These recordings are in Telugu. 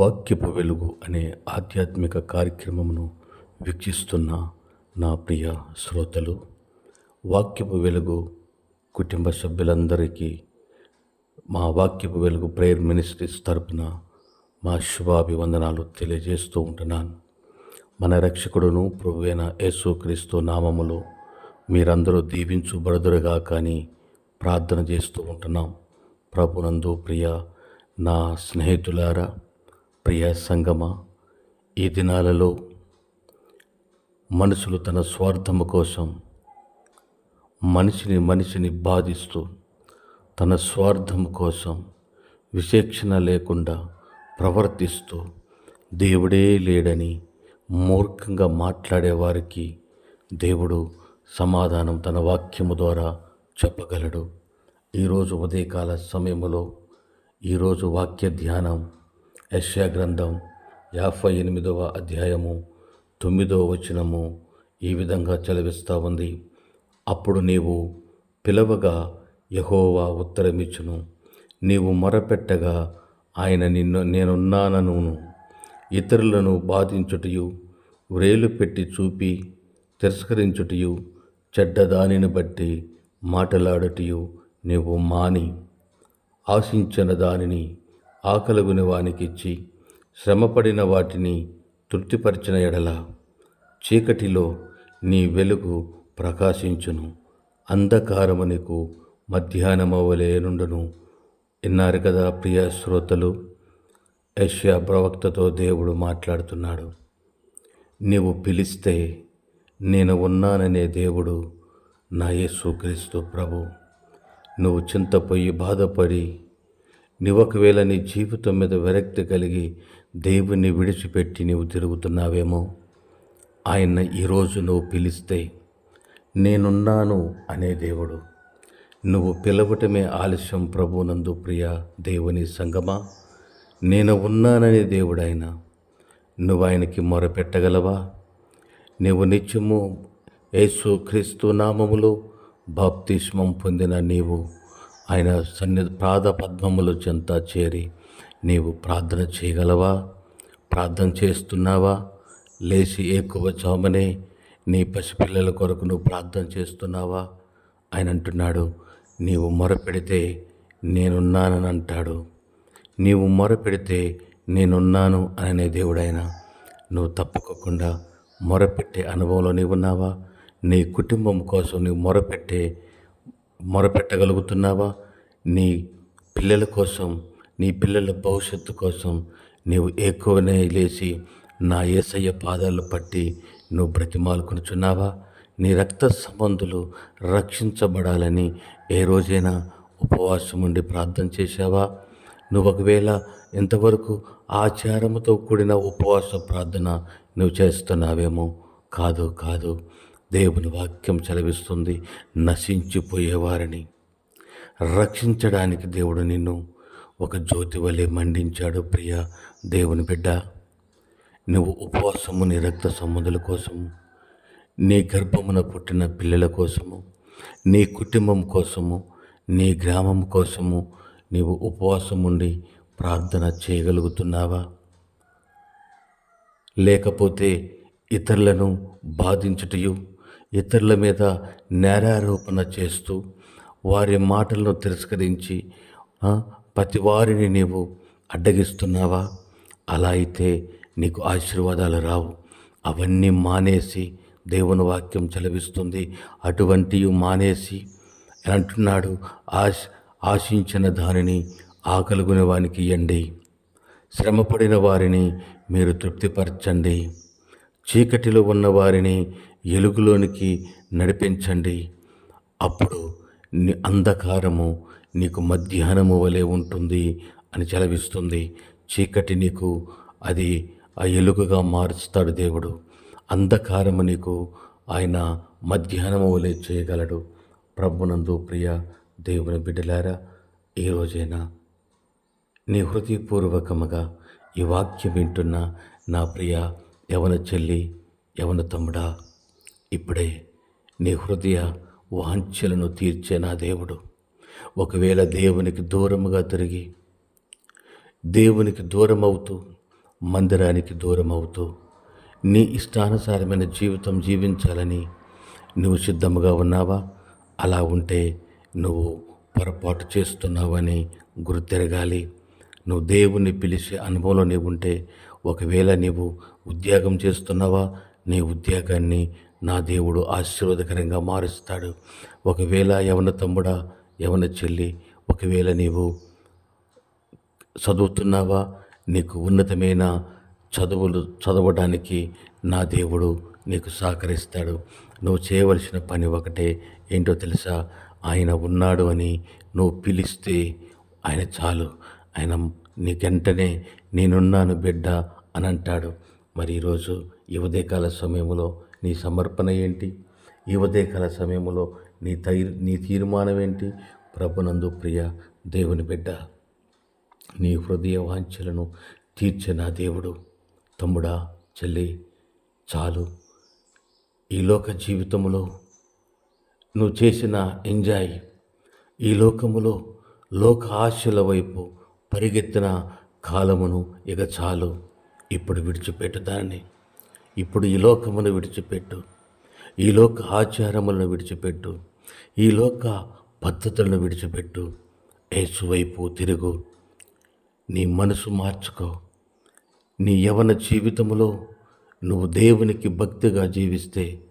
వాక్యపు వెలుగు అనే ఆధ్యాత్మిక కార్యక్రమమును వీక్షిస్తున్న నా ప్రియ శ్రోతలు వాక్యపు వెలుగు కుటుంబ సభ్యులందరికీ మా వాక్యపు వెలుగు ప్రేయర్ మినిస్ట్రీస్ తరపున మా శుభాభివందనాలు తెలియజేస్తూ ఉంటున్నాను. మన రక్షకుడును ప్రభువైన యేసుక్రీస్తు నామములో మీరందరూ దీవించుబడదురుగా కానీ ప్రార్థన చేస్తూ ఉంటున్నాం. ప్రభునందు ప్రియ నా స్నేహితులారా ప్రియ సంగమ ఈ దినాలలో మనుషులు తన స్వార్థము కోసం మనిషిని మనిషిని బాధిస్తూ తన స్వార్థం కోసం విశేక్షణ లేకుండా ప్రవర్తిస్తూ దేవుడే లేడని మూర్ఖంగా మాట్లాడేవారికి దేవుడు సమాధానం తన వాక్యము ద్వారా చెప్పగలడు. ఈరోజు ఉదయకాల సమయంలో ఈరోజు వాక్య ధ్యానం యశ్యా గ్రంథం యాభై ఎనిమిదవ అధ్యాయము తొమ్మిదవ వచనము ఈ విధంగా చదివిస్తూ ఉంది. అప్పుడు నీవు పిలవగా యహోవా ఉత్తరమిచ్చును. నీవు మొరపెట్టగా ఆయన నిన్ను నేనున్నానను ఇతరులను బాధించుటయు వ్రేలు పెట్టి చూపి తిరస్కరించుటయు చెడ్డదానిని బట్టి మాటలాడుటయు నీవు మాని ఆశించిన దానిని ఆకలిగుని వానికిచ్చి శ్రమపడిన వాటిని తృప్తిపరిచిన ఎడల చీకటిలో నీ వెలుగు ప్రకాశించును. అంధకారము నీకు మధ్యాహ్నమవలే నుండును విన్నారు కదా ప్రియ శ్రోతలు యష్యా ప్రవక్తతో దేవుడు మాట్లాడుతున్నాడు. నీవు పిలిస్తే నేను ఉన్నాననే దేవుడు నా యేసుక్రీస్తు ప్రభు. నువ్వు చింతపోయి బాధపడి నువ్వు ఒకవేళ నీ జీవితం మీద విరక్తి కలిగి దేవుణ్ణి విడిచిపెట్టి నీవు తిరుగుతున్నావేమో? ఆయన ఈరోజు నువ్వు పిలిస్తే నేనున్నాను అనే దేవుడు. నువ్వు పిలవటమే ఆలస్యం ప్రభునందు ప్రియ దేవుని సంగమా? నేను ఉన్నాననే దేవుడైన నువ్వు ఆయనకి మొరపెట్టగలవా? నీవు నిత్యము యేసు క్రీస్తు నామములో బాప్తిష్మం పొందిన నీవు ఆయన సన్ని ప్రాధ పద్మములు చెంత చేరి నీవు ప్రార్థన చేయగలవా? ప్రార్థన చేస్తున్నావా? లేచి ఎక్కువ చామనే నీ పసిపిల్లల కొరకు నువ్వు ప్రార్థన చేస్తున్నావా? ఆయన అంటున్నాడు నీవు మొరపెడితే నేనున్నానని అంటాడు. నీవు మొరపెడితే నేనున్నాను అనే దేవుడైనా నువ్వు తప్పుకోకుండా మొరపెట్టే అనుభవంలో నీవు ఉన్నావా నీ కుటుంబం కోసం నువ్వు మొరపెట్టే మొరపెట్టగలుగుతున్నావా? నీ పిల్లల కోసం నీ పిల్లల భవిష్యత్తు కోసం నీవు ఎక్కువనే లేచి నా ఏసయ్య పాదాలు పట్టి నువ్వు బ్రతిమాలుకొనుచున్నావా? నీ రక్త సంబంధులు రక్షించబడాలని ఏ రోజైనా ఉపవాసం ఉండి ప్రార్థన చేశావా? నువ్వు ఒకవేళ ఇంతవరకు ఆచారముతో కూడిన ఉపవాస ప్రార్థన నువ్వు చేస్తున్నావేమో? కాదు కాదు. దేవుని వాక్యం చదివిస్తుంది నశించిపోయేవారని. రక్షించడానికి దేవుడు నిన్ను ఒక జ్యోతి వలె మండించాడు ప్రియ దేవుని బిడ్డ. నువ్వు ఉపవాసము నీ రక్త సంబంధుల కోసము నీ గర్భమున పుట్టిన పిల్లల కోసము నీ కుటుంబం కోసము నీ గ్రామం కోసము నీవు ఉపవాసం ఉండి ప్రార్థన చేయగలుగుతున్నావా? లేకపోతే ఇతరులను బాధించుటయు ఇతరుల మీద నేరారోపణ చేస్తూ వారి మాటలను తిరస్కరించి ప్రతి వారిని నీవు అడ్డగిస్తున్నావా? అలా అయితే నీకు ఆశీర్వాదాలు రావు. అవన్నీ మానేసి దేవుని వాక్యం చలవిస్తుంది అటువంటివి మానేసి అంటున్నాడు ఆశ ఆశించిన దానిని ఆకలుగునే వానికి ఇవ్వండి శ్రమపడిన వారిని మీరు తృప్తిపరచండి. చీకటిలో ఉన్న వారిని ఎలుగులోనికి నడిపించండి. అప్పుడు నీ అంధకారము నీకు మధ్యాహ్నము వలె ఉంటుంది అని చలవిస్తుంది. చీకటి నీకు అది ఆ ఎలుగుగా మారుస్తాడు దేవుడు. అంధకారము నీకు ఆయన మధ్యాహ్నము వలె చేయగలడు. ప్రభునందు ప్రియ దేవుని బిడ్డలారా ఈరోజైనా రోజైనా నీ హృదయపూర్వకముగా ఈ వాక్యం వింటున్న నా ప్రియ యవన చెల్లి యవన తమ్ముడా ఇప్పుడే నీ హృదయ వాంఛలను తీర్చే నా దేవుడు. ఒకవేళ దేవునికి దూరముగా తిరిగి దేవునికి దూరం అవుతూ మందిరానికి దూరం అవుతూ నీ ఇష్టానుసారమైన జీవితం జీవించాలని నువ్వు సిద్ధముగా ఉన్నావా? అలా ఉంటే నువ్వు పొరపాటు చేస్తున్నావని గుర్తెరగాలి. నువ్వు దేవుణ్ణి పిలిచే అనుభవంలో నీవు ఉంటే ఒకవేళ నీవు ఉద్యోగం చేస్తున్నావా? నీ ఉద్యోగాన్ని నా దేవుడు ఆశీర్వాదకరంగా మారుస్తాడు. ఒకవేళ యవన తమ్ముడా యవన చెల్లి ఒకవేళ నీవు చదువుతున్నావా నీకు ఉన్నతమైన చదువులు చదవడానికి నా దేవుడు నీకు సహకరిస్తాడు. నువ్వు చేయవలసిన పని ఒకటే ఏంటో తెలుసా? ఆయన ఉన్నాడు అని నువ్వు పిలిస్తే ఆయన చాలు. ఆయన నీకెంటనే నేనున్నాను బిడ్డ అని అంటాడు. మరి ఈరోజు ఈ ఉదయకాల సమయంలో నీ సమర్పణ ఏంటి? ఈ ఉదయకాల సమయంలో నీ తై నీ తీర్మానం ఏంటి ప్రభునందు ప్రియ దేవుని బిడ్డ నీ హృదయ వాంఛలను తీర్చే నా దేవుడు. తమ్ముడా చెల్లి చాలు. ఈ లోక జీవితంలో నువ్వు చేసిన ఎంజాయ్ ఈ లోకములో లోక ఆశల వైపు పరిగెత్తిన కాలమును ఇక చాలు. ఇప్పుడు విడిచిపెట్టు దాన్ని. ఇప్పుడు ఈ లోకమును విడిచిపెట్టు. ఈ లోక ఆచారములను విడిచిపెట్టు. ఈ లోక పద్ధతులను విడిచిపెట్టు. యేసు తిరుగు. నీ మనసు మార్చుకో. నీ యవన జీవితంలో నువ్వు దేవునికి భక్తిగా జీవిస్తే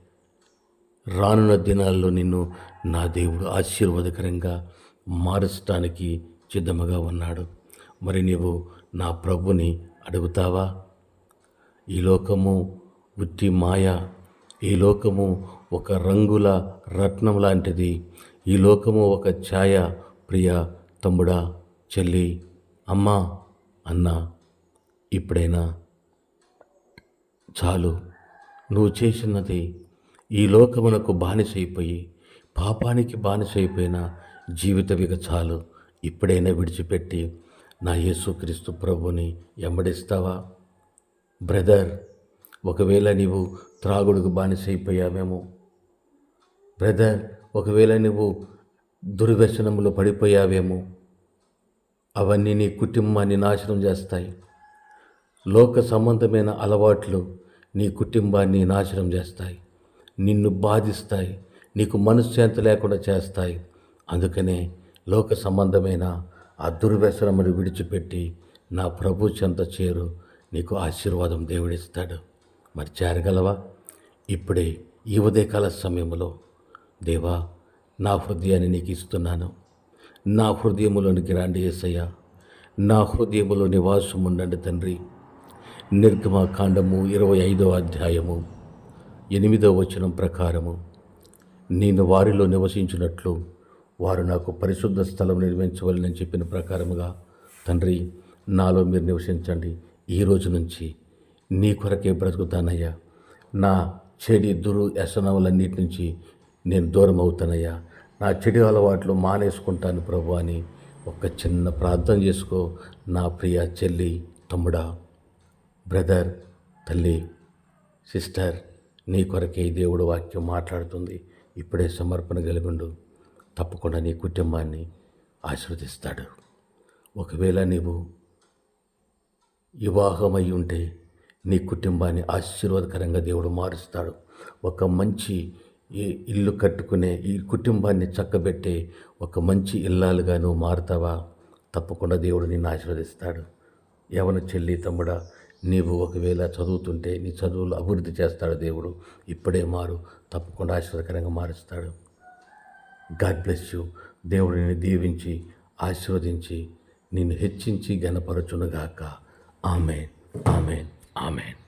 రానున్న దినాల్లో నిన్ను నా దేవుడు ఆశీర్వాదకరంగా మారచడానికి సిద్ధముగా ఉన్నాడు. మరి నీవు నా ప్రభుని అడుగుతావా? ఈ లోకము ఉట్టి మాయ. ఈ లోకము ఒక రంగుల రత్నం లాంటిది. ఈ లోకము ఒక ఛాయ. ప్రియ తమ్ముడా చెల్లి అమ్మా అన్న ఇప్పుడైనా. చాలు నువ్వు చేసినది ఈ లోకమునకు బానిసైపోయి పాపానికి బానిసైపోయిన జీవిత విగ చాలు. ఇప్పుడైనా విడిచిపెట్టి నా యేసుక్రీస్తు ప్రభుని వెంబడిస్తావా బ్రదర్ ఒకవేళ నీవు త్రాగుడుకు బానిసైపోయావేమో. బ్రదర్ ఒకవేళ నువ్వు దుర్వ్యసనములు పడిపోయావేమో. అవన్నీ నీ కుటుంబాన్ని నాశనం చేస్తాయి. లోక సంబంధమైన అలవాట్లు నీ కుటుంబాన్ని నాశనం చేస్తాయి. నిన్ను బాధిస్తాయి. నీకు మనశ్శాంతి లేకుండా చేస్తాయి. అందుకనే లోక సంబంధమైన ఆ దుర్వ్యసనమును విడిచిపెట్టి నా ప్రభు చెంత చేరు నీకు ఆశీర్వాదం దేవుడిస్తాడు. మరి చేరగలవా? ఇప్పుడే ఈ ఉదయకాల సమయంలో దేవా నా హృదయాన్ని నీకు ఇస్తున్నాను. నా హృదయములోని రాండి ఏసయ్య. నా హృదయములో నివాసం ఉండండి తండ్రి. నిర్గమకాండము ఇరవై ఐదవ అధ్యాయము ఎనిమిదవ వచనం ప్రకారము. నేను వారిలో నివసించినట్లు వారు నాకు పరిశుద్ధ స్థలం నిర్మించవాలని చెప్పిన ప్రకారముగా తండ్రి నాలో మీరు నివసించండి. ఈ రోజు నుంచి నీ కొరకే బ్రతుకుతానయ్యా. నా చెడి దురు వ్యసనములన్నిటి నుంచి నేను దూరం అవుతానయ్యా నా చెడు అలవాట్లు మానేసుకుంటాను ప్రభు అని ఒక చిన్న ప్రార్థన చేసుకో. నా ప్రియ చెల్లి తమ్ముడా బ్రదర్ తల్లి సిస్టర్ నీ కొరకే దేవుడు వాక్యం మాట్లాడుతుంది. ఇప్పుడే సమర్పణ కలిగిండు. తప్పకుండా నీ కుటుంబాన్ని ఆశీర్వదిస్తాడు. ఒకవేళ నీవు వివాహమై ఉంటే నీ కుటుంబాన్ని ఆశీర్వాదకరంగా దేవుడు మారుస్తాడు. ఒక మంచి ఇల్లు కట్టుకునే ఈ కుటుంబాన్ని చక్కబెట్టే ఒక మంచి ఇల్లాలుగా నువ్వు మారుతావా? తప్పకుండా దేవుడు నిన్ను ఆశీర్వదిస్తాడు. యవన చెల్లి తమ్ముడా నీవు ఒకవేళ చదువుతుంటే నీ చదువులు అభివృద్ధి చేస్తాడు దేవుడు. ఇప్పుడే మారు తప్పకుండా ఆశీర్వదకరంగా మారుస్తాడు. God bless you. దేవుడిని దీవించి ఆశీర్వదించి నిన్ను హెచ్చించి గనపరచునుగాక ఆమె ఆమెన్. ఆమెన్